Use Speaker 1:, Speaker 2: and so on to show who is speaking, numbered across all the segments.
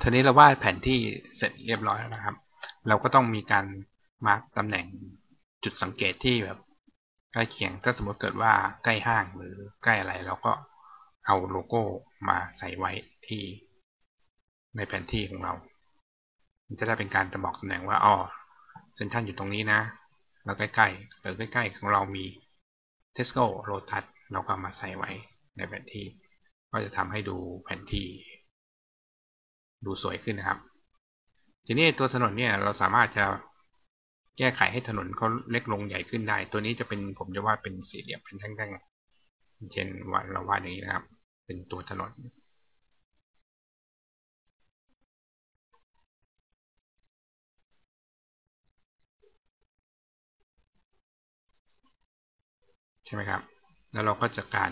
Speaker 1: ทีนี้เราวาดแผนที่เสร็จเรียบร้อยแล้วนะครับ เราก็ต้องมีการมาร์กตำแหน่งจุดสังเกตที่แบบใกล้เคียง ถ้าสมมติเกิดว่าใกล้ห้างหรือใกล้อะไรเราก็เอาโลโก้มาใส่ไว้ที่ในแผนที่ของเรา มันจะได้เป็นการจะบอกตำแหน่งว่าอ๋อเซนทันอยู่ตรงนี้นะแล้วใกล้ๆหรือใกล้ๆของเรามีเทสโก้โรตัสเราก็มาใส่ไว้ในแผนที่ ก็จะทำให้ดูแผนที่ ดูสวยขึ้นนะครับ ทีนี้ตัวถนนเนี่ยเราสามารถจะแก้ไขให้ถนนเขาเล็กลงใหญ่ขึ้นได้ ตัวนี้จะเป็นผมจะวาดเป็นสี่เหลี่ยมเป็นแท่งๆ เช่นวาดเราวาดอย่างนี้นะครับ เป็นตัวถนน ใช่ไหมครับ แล้วเราก็จะการ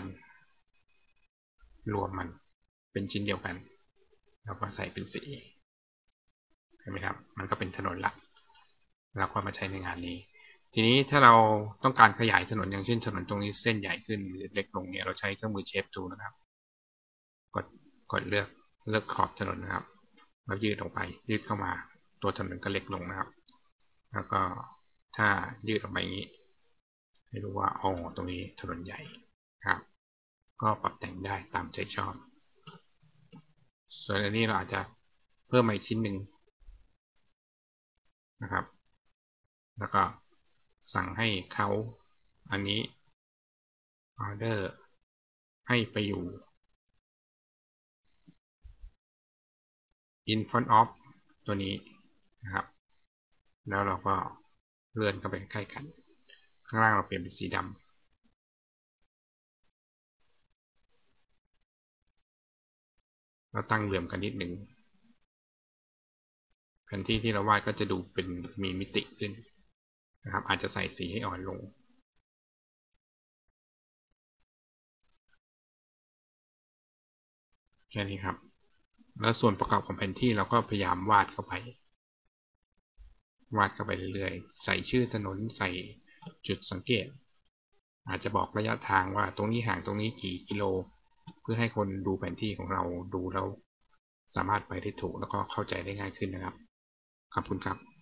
Speaker 1: รวมมันเป็นชิ้นเดียวกัน แล้วก็ใส่เป็นสีเห็นไหมครับ มันก็เป็นถนนหลักเราก็มาใช้ในงานนี้ ทีนี้ถ้าเราต้องการขยายถนนอย่างเช่นถนนตรงนี้เส้นใหญ่ขึ้นหรือเล็กลงเนี่ยเราใช้เครื่องมือเชฟทูนะครับ กดกดเลือกเลือกขอบถนนนะครับแล้วยืดออกไป ยืดเข้ามา ตัวถนนก็เล็กลงนะครับ แล้วก็ถ้ายืดออกไปอย่างนี้ ให้รู้ว่าอ๋อตรงนี้ถนนใหญ่ครับ ก็ปรับแต่งได้ตามใจชอบ ส่วนอันนี้เราอาจจะเพิ่มอีกชิ้นหนึ่งนะครับ แล้วก็สั่งให้เขาอันนี้ออเดอร์ให้ไปอยู่ in front of ตัวนี้นะครับ แล้วเราก็เลื่อนเข้าไปใกล้กัน ข้างล่างเราเปลี่ยนเป็นสีดำ เราตั้งเหลื่อมกันนิดหนึ่งแผนที่ที่เราวาดก็จะดูเป็นมีมิติขึ้นนะครับ อาจจะใส่สีให้อ่อนลง แค่นี้ครับ แล้วส่วนประกอบของแผนที่เราก็พยายามวาดเข้าไป วาดเข้าไปเรื่อยๆ ใส่ชื่อถนนใส่จุดสังเกต อาจจะบอกระยะทางว่าตรงนี้ห่างตรงนี้กี่กิโล พื่อให้คนดูแผนที่ของเราดูแล้ว สามารถไปได้ถูกแล้วก็เข้าใจได้ง่ายขึ้นนะครับ ขอบคุณครับ